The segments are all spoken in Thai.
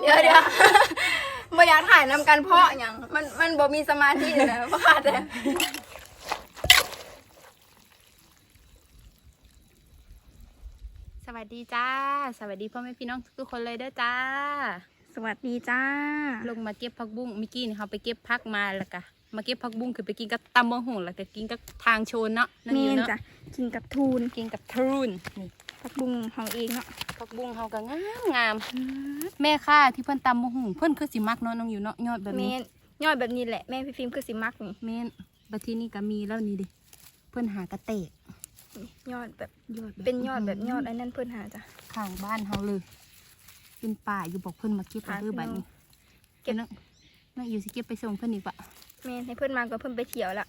เดี๋ยวเดี๋ยวบ่อยากถ่ายนำกันเพราะอย่างมันมันบ่มีสมาธินะเพราะขาดแต่สวัสดีจ้า สวัสดีพ่อแม่พี่น้องทุกๆคนเลยเด้อจ้า สวัสดีจ้า ลงมาเก็บผักบุ้งเมื่อกี้นี่เขาไปเก็บผักมาแล้วก็มาเก็บผักบุ้งคือไปกินกับตำมะฮุงแล้วก็กินกับทางโชนเนาะนั่นเมอยู่นเนาะจ้ะกินกับทูนกินกับทรูนนี่ ผักบุ้งเฮาเองเนาะผักบุ้งเขาก็งามงามแม่ค่าที่เพิ่นตำมะฮุงเพิ่นคือสิมักเนาะน้องอยู่เนาะยอดแบบเมนี้นยอดแบบนี้แหละแม่พี่ฟิล์มคือสิมักนี่แม่นบัดทีนี้ก็มีแล้วนี่ดิเพิ่นหากระเตะยอดแบบยอดแบบเป็นยอดแบบยอดอันนั้นเพิ่นหาจ้ะข้างบ้านเฮาเลย เป็นป่าอยู่บอกเพิ่นมาเก็บมาค่ะเด้อบัดนี้เก็บน้องน้องอยู่สิเก็บไปส่งเพิ่นอีกปะแม่นให้เพิ่นมาก็เพิ่นไปเที่ยวละ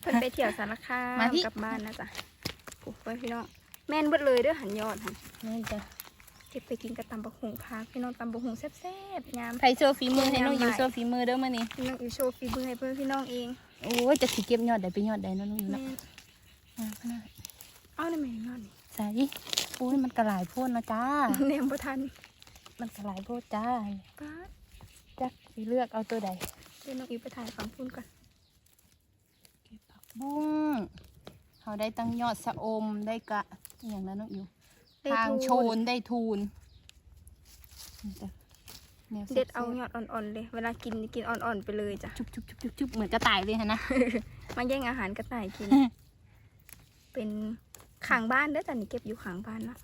เพิ่นไปเที่ยวสารคามมาที่กลับบ้านนะจ้ะโอ้ไปพี่น้อง แม่นเบิดเลยเด้อหันยอดหันนี่จ้ะเก็บไปกินกับตำบักหุงพาพี่น้องตำบักหุงแซ่บๆยามไทยโชว์ฝีมือให้น้องอยู่โชว์ฝีมือเด้อมื้อนี้พี่น้องอยู่โชว์ฝีมือให้เพื่อนพี่น้องเองโอ้ยจะสิเก็บยอดใดไปยอดใดเนาะน้องอยู่แม่เนาะนอ่าขนาดเอาได้ไหมยอดนี่ใส่โอ้ยมันกระหลายโพ่นนะจ้าแนมบ่ทันมันกระหลายโพ่นจ้าป้าดจักสิเลือกเอาตัวใดเดี๋ยวน้องอีไปถ่ายฝั่งพุ่นก่อนเก็บผักบุ้ง เขาได้ตั้งยอดสะอมได้กะอหย่างนั้นน้องอยู่ได้ทางทูโชนได้ทูนนี่จ้ะแนวเด็ดเอาแซ่บยอดอ่อนๆเลย เวลากินกินอ่อนๆไปเลยจ้ะ จุบจุบจุบจุบจุบเหมือนกระต่ายเลยฮะนะ มาแย่งอาหารกระต่ายกิน เป็นขางบ้านเด้อจ้ะนี่เก็บอยู่ขางบ้านละ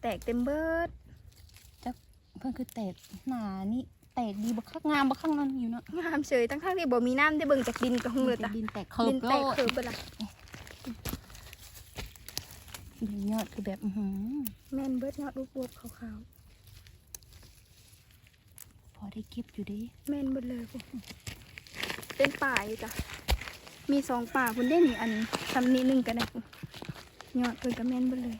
แตกเต็มเบิด เพิ่นคือแตกหนานี่ แตกดีบักคักงามบักคักนั่นอยู่เนาะงามเฉยทั้งๆที่บ่มีน้ำได้เบิ่งจากดินกระหุงเลยจ้ะดินแตกเคิร์ดิฟนโลแตกดเคิร์ฟเบิดละดินยอดคือแบบอื้อหือแม่นเบิดยอดรูปบวบขาวพอได้เก็บอยู่เดิๆแม่นเบิดเลยพุ่นเป็นป่าอยู่จ้ะมีสองป่าคุณได้นี่อันทำนี้หนึ่งกันนะพุ่นยอดเพิ่นก็แม่นเบิดเลย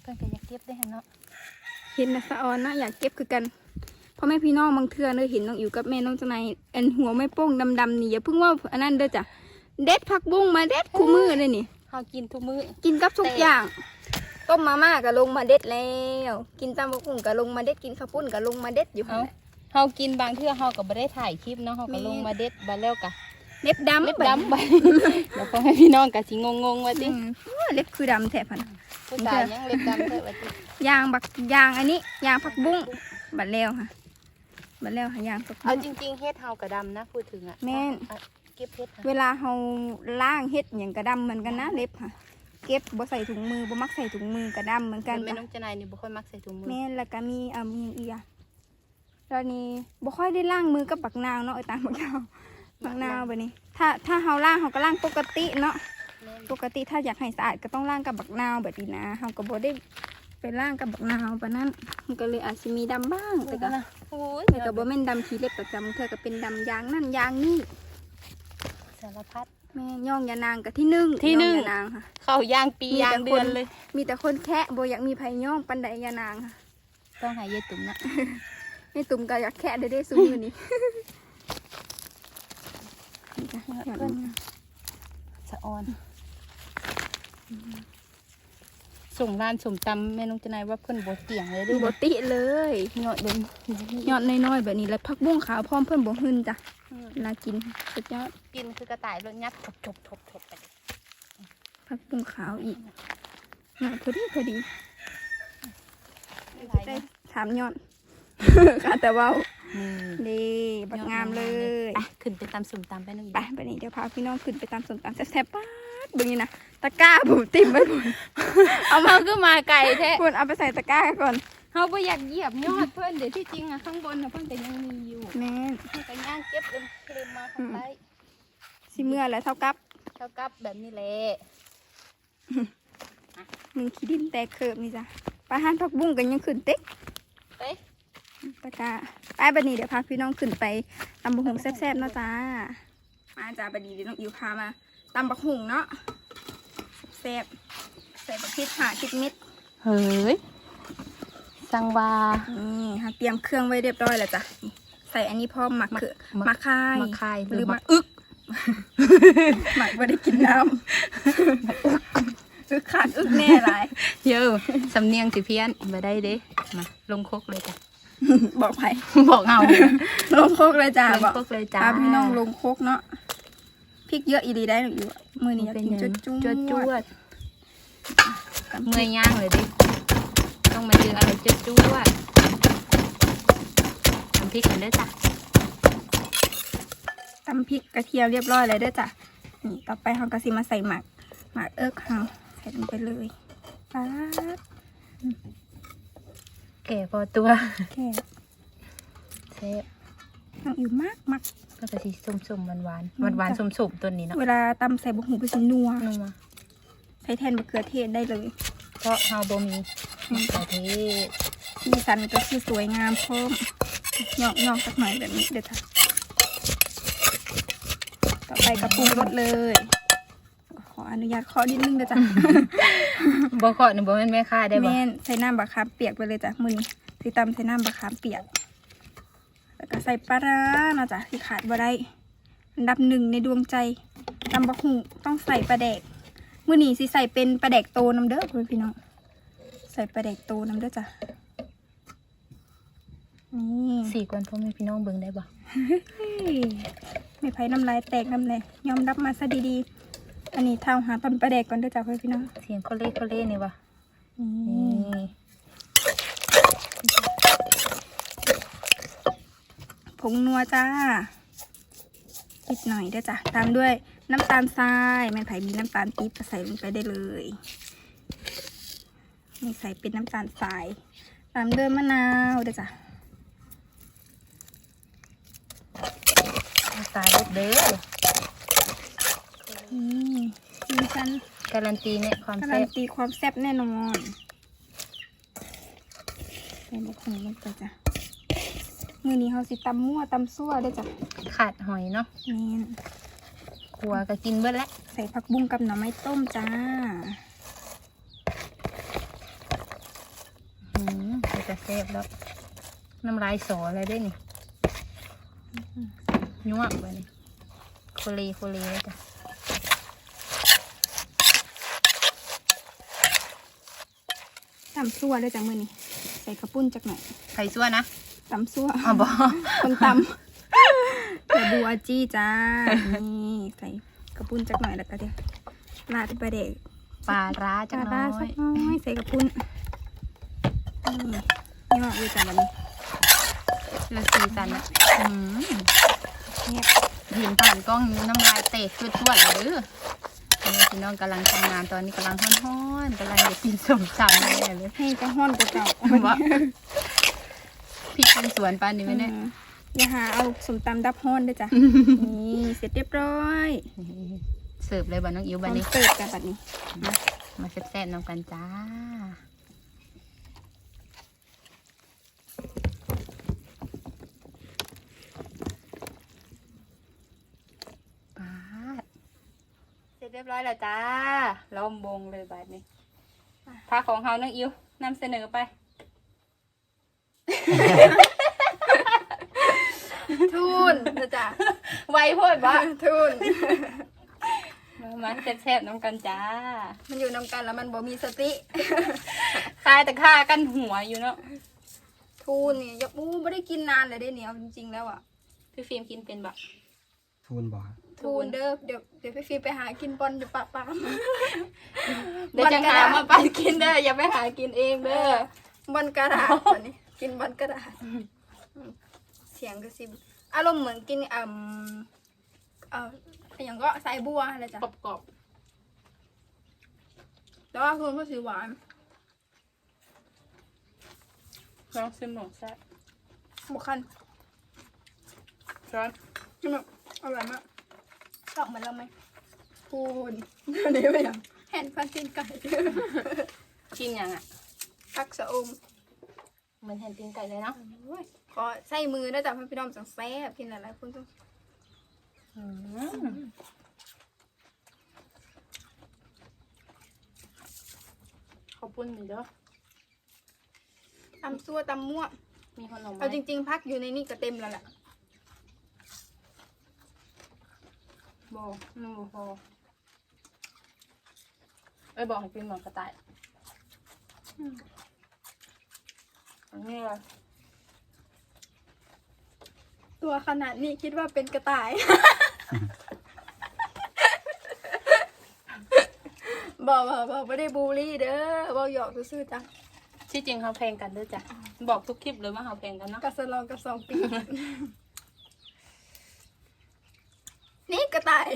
เพิ่นก็อยากเก็บได้ฮะเนาะ เห็นนะสะออนนะอยากเก็บคือกันพ่อแม่พี่น้องบางเทื่อเนยเห็นน้องอยู่กับแม่น้องจังไนอันหัวไม่โป้งดำๆนี่อย่าเพิ่งว่าอันนั้นเด้อจ้ะเด็ดผักบุ้งมาเด็ดคู่มือเลยนี่เฮากินทุกมื้อกินกับทุกอย่าง ต้มมาม่าก็ลงมาเด็ดแล้ว กินตำบักหุ่งก็ลงมาเด็ดกินข้าวปุ้นก็ลงมาเด็ดอยู่เอาหั่นแหละเฮากินบางเทื่อเฮาก็บ่ได้ถ่ายคลิปเนาะเฮาก็แม่ลงมาเด็ดบาแล้วกะ เล็บดำเล็บดำไปเดี๋ยวพ่อให้พี่น้องก็สิงงๆว่าติอืมอ้อเล็บคือดำแทบพันผู้ชายยังเล็บดำเด้อว่าติยางบักยางอันนี้ยางผักบุ้งบัดแล้วค่ะบัดแล้วค่ะยางผักเอาบุ้งจริงๆเฮ็ดเฮาก็ดำนะพูดถึงอะแม่นอะเก็บเฮ็ดค่ะเวลาเราล่างเฮ็ดอย่างกระดำเหมือนกันนะเล็บค่ะ เก็บบ่ใส่ถุงมือบ่มักใส่ถุงมือกระดำเหมือนกันแม่จ้ะน้องจนายนี่บ่ค่อยมักใส่ถุงมือแม่นแล้วก็มีอ่ามีอย่างอีกอะแล้วนี่บ่ค่อยได้ล้างมือกับบักนาวเนาะไอ้ตามบักนาว บักนาวแบบนี้ ถ้าถ้าเฮาล้างเฮาก็ล้างปกติเนาะแม่นปกติถ้าอยากให้สะอาดก็ต้องล้างกับบักนาวแบบนี้นะเฮาก็บ่ได้ไปล้างกับบักนาวปานนั้นมันก็เลยอาจสิมีดำบ้าง แต่ก็โอ้ยแต่ก็บ่แม่นดำขี้เล็บประจำเธอก็เป็นดำยางนั่นยางนี่สารพัดแม่ย่องยานางก็ที่หนึ่งที่หนึ่งย่องยานางค่ะเข้ายางปีมีแต่ยางเดือนคนเลย มีแต่คนแคะบ่อยากมีไผย่องปันใดยานางค่ะต้องหายายตุ่มนะไอ้ตุ่มก็อยากแคะได้ได้สูงอยู่นี่ นี่จ้ะยอดมันสะออนส่งร้านสมตำแม่น้องจนายว่าเพิ่นบ่เกี่ยงเลยเด้บ่ติเลยเงาะเดินยอดน้อยๆแบบนี้แล้วผักบุ้งขาวพร้อมเพิ่นบ่หึนจ้ะน่ากินสุดยอดกินคือกระต่ายรถยัดทบทบทบทบไปเลยผักบุ้งขาวอีกน่าพอดีพอดีหลายได้นะถามยอดค่ะแต่เว่านี่ ดีบักงามเลยไปขึ้นไปตำสมตำไปน้องไปไปนี่เดี๋ยวพาพี่น้องขึ้นไปตามส้มตำแซ่บๆป๊าดเบิ่งนี่นะตะกร้าผมติ่มไว้ผมเอามาก็มาไก่แท้คุณเอาไปใส่ตะกร้าก่อนเฮาบ่อยากเหยียบยอดเพิ่นเดี๋ยวที่จริงอะข้างบนน่ะเพิ่นก็ยังมีอยู่แม่นเพิ่นก็ย่างเก็บเอ็มเคลมมาข้างใต้สิเมื่อแล้วเท่ากับ เท่ากับแบบนี้แหละหนึ่งขี้ดินแตกเคิบนี่จ้ะปลาหันผักบุ้งกันยังขึ้นเต็กไปตะ กร้าไปบัดนี้เดี๋ยวพาพี่น้องขึ้นไปตำบักหุ่งแซ่บๆเนาะจ้า มาจ้าบัดนี้เดี๋ยวน้องอิวพามาตำบักหุ่งเนาะแซ่บใส่บักพริกห่าพริกเม็ดเฮ้ยสังวานี่ค่ะเตรียมเครื่องไว้เรียบร้อยแล้วจ้ะนี่ใส่อันนี้พร้อมหมักเขือหมักคายมะคายหรือหมักอึกหมักไม่ได้กินน้ำอึกขาดอึกแน่หลายเยอะสำเนียงสิเพี้ยนมาได้เด้มาลงคกเลยจ้ะ บอกไผบอกเอาลงโคกเลยจ้าลงบอกคกเลยจ้าพาพี่น้องลงโคกเนาะพริกเยอะอีดีได้หนูอยู่อะมือนี้อยากเป็นกินหยังจุดจวดจจุวดเมื่อยย่างเลยดิ ต้องมาเจออะไรจวดจวดทำพริกกันได้อจ้ะตำพริกกระเทียมเรียบร้อยเลยเด้อจ้ะ นี่ต่อไปเราก็สิมาใส่หมัก หมักเอิ๊กเราใส่ลงไปเลยป๊าดแก่พอตัวแค่เซ่บน้องอยู่มากมากก็จะสีส้มๆหวานหวานหวานหวานๆส้มๆตัวนี้เนาะเวลาตำใส่บะหูไปสินัวนัวใช้แทนมะเขือเทศได้เลย เพราะเฮาบ่มีมะเขือเทศสีสันก็คือสวยงามเพิ่มยอกยอกสักหน่อยแบบนี้เดี๋ยวจ้ะต่อไปกระปรุงรสเลยข ออนุญาตขอนิดนึงเดี๋ยวจ้ะบ่ขอหนูบ่แม่นแม่ค้าได้บ่แม่นใส่น้ำบะขามเปียกไปเลยจ้ะมือนี้สีตำใส่น้ำบะขามเปียก แล้วก็ใส่ปลาร้าเนาะจ้ะที่ขาดบ่ได้อันดับหนึ่งในดวงใจตำบะหูต้องใส่ปลาแดกมือนี้สิใส่เป็นปลาแดกโตน้ำเด้อคุณพี่น้องใส่ปลาแดกโตน้ำเด้อจ้ะนี่สี่กวนพ่อแม่พี่น้องเบิ่งได้บ่เฮ้ยไม่ไผ่น้ำลายแตกน้ำเลยยอมรับมาซะดีๆ อันนี้เท้าหาตอนปลาแดกก่อนเด้อจ้ะคุณพี่น้องเสียงโคเล่โคเล่นี่บ่นี่นี่ผงนัวจ้านิดหน่อยเด้อจ้ะตามด้วยน้ำตาลทรายแม่ไผ่มีน้ำตาลปี๊บก็ใส่ลงไปได้เลยนี่ใส่เป็นน้ำตาลทราย ตามด้วยมะนาวเด้อจ้ะตาเด็ดเด้อ นี่ดิฉันการันตีเนี่ยความการัแซ่นบตีความแซ่บแน่นอนใส่มะขามลงไปจ้ะมือนี้เขาสิตำมั่วตำซั่วเด้อจ้ะขาดหอยเนาะนี่ครัวก็กินเบิดแล้วใส่ผักบุ้งกับหน่อไม้ต้มจ้า อืมก็จะแซ่บแล้วน้ำลายสอเลยได้นี่ยั่วไปนี่โคเลโคเลเลยจ้ะ ตำซั่วเด้อจ้ะมือนี้ใส่กระปุ้นจักหน่อยไข่ซั่วนะตำซั่วอ๋อบ่คนตำใส่บัวจี้จ้านี่ใส่กระปุ้นจักหน่อยแล้วก็เดี๋ยวราดไปเด็กปลาร้าจังปลาน้อสัยกน้อยใส่กระปุ้นนี่นี่ว่าอุ้ยจ้าแบบนี้แล้วสีสันอะอืมเนี่ยเห็นผ่านกล้องน้ำลายเตะจุดจวดๆเลยเด้อนี่ พี่น้องกำลังทำงานตอนนี้กำลังฮ้อนๆกำลังจะกินสมตำเลยเลยให้จะห้อนกว่าเก่าว่าพี่กินสวนปานนี้ไหมเนี่ยอืมอย่าหาเอาสมตำดับห้อนด้วยจ้ะนี่เสร็จเรียบร้อยเสิร์ฟเลยบ้านน้องอิ๋วพร้บ้าอนมนี้เสิร์ฟกันบัดนี้มาแซ่บๆน้ำกันจ้า ปาด เสร็จเรียบร้อยแล้วจ้าล้อมวงเลยบาดนี้พาของเฮาน้องอิ๋วนำเสนอไป ทุนเด้อจ้ะไวโพดวะทุนมาแซ่บๆน้ำกันจ้า มันอยู่นำกันแล้วมันบ่มีสติคายแต่ค่ากันหัวอยู่เนาะทูนเนี่ยยับอู้ไม่ได้กินนานเลยเด้เนี่ยเอาจริงๆแล้วอะ พี่ฟิล์มกินเป็นแบบทูนบ อกทูนเด้อเดี๋ยวเดี๋ยวพี่ฟีไปหากินบอลอยู่ปะปามเดี๋ยวจะหามาไปกินเด้ออย่าไปหากินเองเด้อบอลกระดาษวันนี้กินบอลกระดาษเสียงกระซิบอารมณ์เหมือนกินอ่าเอ่ออย่างก็สายบัวอะไรจ้ะกรอบแต่ว่าคือมันสีหวานๆลองชิมหน่อยแซ่บบุคันร้อนนี่แบบอร่อยมาก ชอบเหมือนเราไหมทูนอันนี้ไปอย่างแห่นพันกินไก่กินยังอะพักสะอมเหมือนแทนตีนไก่เลยเนาะขอใส่มือนะจ๊ะพี่น้องจังแซ่บกินหลายๆคนต้องอืมข้าวปุ้นนี่เด้อตำซั่วตำมั่วมีขนมไหมเอาจริง ๆ พักอยู่ในนี่ก็เต็มแล้วแหละ อมันบ่พอเอ้ยบอกให้กินหมอนกระต่ายอันนี้ละตัวขนาดนี้คิดว่าเป็นกระต่าย บอกบอกบอกไม่ได้บูลลี่เด้อบอกหยอกซื่อๆจ้ะที่จริงเขาเพลงกันด้วยจ้ะบอกทุกคลิปเลยว่าเขาเพลงกันเนาะ กระสลองกับสองปี นี่ก ระต่าย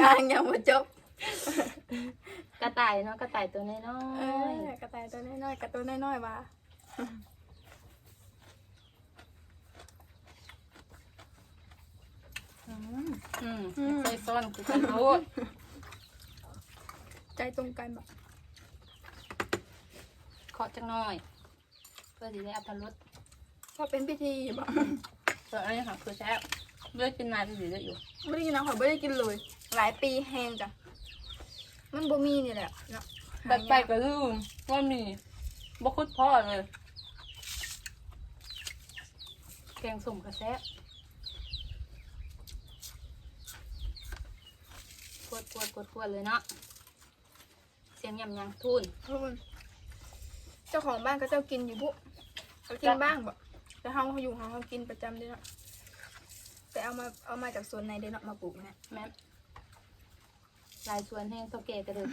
ยังยังไม่จบกระต่ายเนาะกระต่ายตัวน้อยเออกระต่ายตัวน้อยๆกระตัวน้อยๆมาๆอืมอืมใส่ซ้อนคือกันรู้ใจตรงกันแบบเคาะจังหน่อย เพื่อที่ได้อัตรสก็เป็นพิธีแบบส่วนอันนี้ค่ะคือแซ่บ เลือกกินนานอยู่ได้อยู่ไม่ได้กินนะขอไม่ได้กินเลย หลายปีแห้งจ้ะ มันบ่มีนี่แหละเนาะไปไปก็ลืมว่ามีบคุดพ่อเลย แกงสุ่มกระแซะกวดกวดกวดกวดเลยเนาะ เสียงยำยังทุนทุกคนเจ้าของบ้านก็เจ้ากินอยู่บุเขากินบ้างบ่แต่เฮาเขาอยู่เฮาเขากินประจำเด้เนาะ แต่เอามาเอามาจากสวนในเด้เนาะมาปลูกเนี่ยแม่นลายชวนแห้งเท่าแก่กันเลย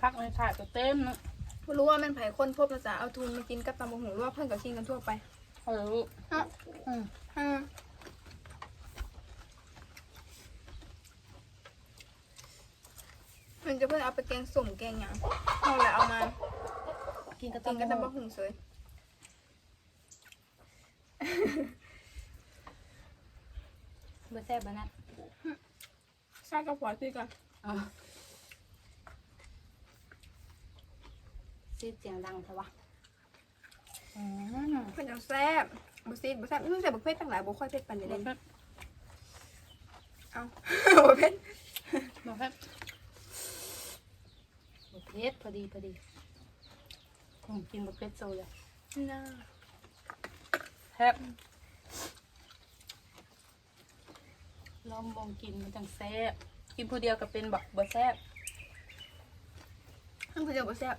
พักในถาดก็เต็มเนาะไม่รู้ว่าแม่นไผคนพบนะจ๊ะเอาทุนมากินกับตำบักหุ่งหรือว่าเพื่อนก็กินกันทั่วไป เออเนาะอืมอืม มันจะเพื่อนเอาไปแกงส้มแกงหยังเอาแหละเอามากินกระกิต้นมกับตำบักหุ่งสวยเบอร์แซ่บบ้านะซากับหัวตีกันอ๋อซีดเสียงดังใช่ปะอืมเพื่อนจะแซ่บบุซีดบุแซ่บนี่ใส่บุกเพชรตั้งหลายบุค่อยเพชรปันเดบเด่อกนแค่เอาบุเพชรบอกแค่บอก เพชรพอดีพอดีอืมกินบอกเพชรโซเลยน่าแซ่บลองมองกินมันจังแซ่บกินผู้เดียวก็เป็นบักบ่แซ่บท่านผู้เดียวบุแซ่บ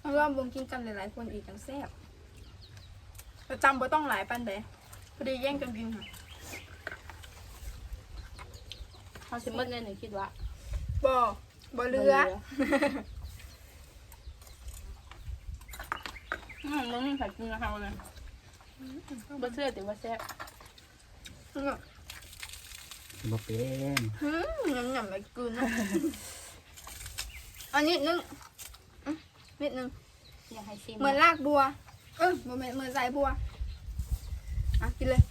เอาล่อมวงกินกันหลายๆคนอีกจังแซ่บประจำบ่ต้องหลายปันเดพอดีแย่งกันกินค่ะเขาสิหมดเลยหนูคิดว่าบ่ บ่เรืออืมมันมีผัดกินนะคะเลยบ่เชื่อแต่ว่าแซ่บบ่เป็นหืมยำยำไปกืนนะอันนี้นึงอื้อนิดนึงอยากให้ชิมเหมือนรากบัว เออบ่แม่นเหมือนสายบัว อะกินเลย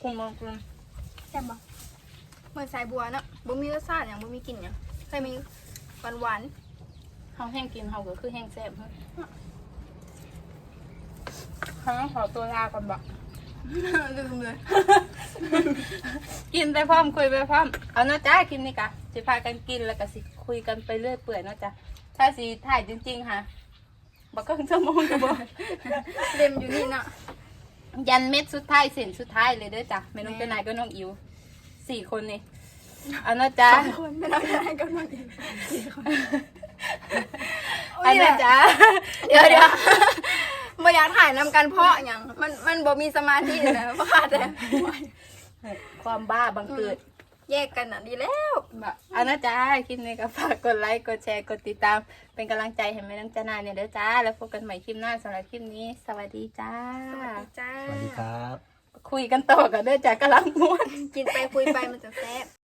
คงมองคุณแซ่บบ่เห มือนสายบัวเนาะบ่มีรสชาติหยังบ่มีกลิ่นหยังแค่มีหวานหวานเขาแห้งกินเขาก็คือแห้งแซ่บเฮ้ยเขาต้องขอตัวลาก่อนบอกๆลืมเลย กินไปพร้อมคุยไปพร้อม เอาเนาะจ้ากินนี่กะสิพากันกินแล้วก็สิคุยกันไปเรื่อยเปื่อยเนาะจ้ะถ้าสิถ่ายจริง ๆ ค่ะบอกก็ชั่วโมงจะบอกเต็มอยู่นี่เนาะยันเม็ดสุดท้ายเส้นสุดท้ายเลยเด้อจ้ะไม่น้องเป็นนายก็น้องอิว สี่คนนี่เอาเนาะจ้าสองคนไม่ต้องได้ก็นอนอีกสี่คนเอาเนาะจ้าเดี๋ยวเดี๋ยวบ่อยากถ่ายนำกันเพราะหยังมันมันบ่มีสมาธิเลยนะเพราะขาดแต่ความบ้าบังเกิดแยกกันอะดีแล้วแบบเอานะจ้าคลิปนี้ก็ฝากกดไลค์กดแชร์กดติดตาม เป็นกำลังใจให้แม่น้องจานาเนี่ยเด้อจ้า แล้วพบกันใหม่คลิปหน้าสำหรับคลิปนี้ สวัสดีจ้า สวัสดีจ้า สวัสดีครับ คุยกันต่อกันเด้อจ้ากำลังม้วน กินไปคุยไปมันจะแซ่บ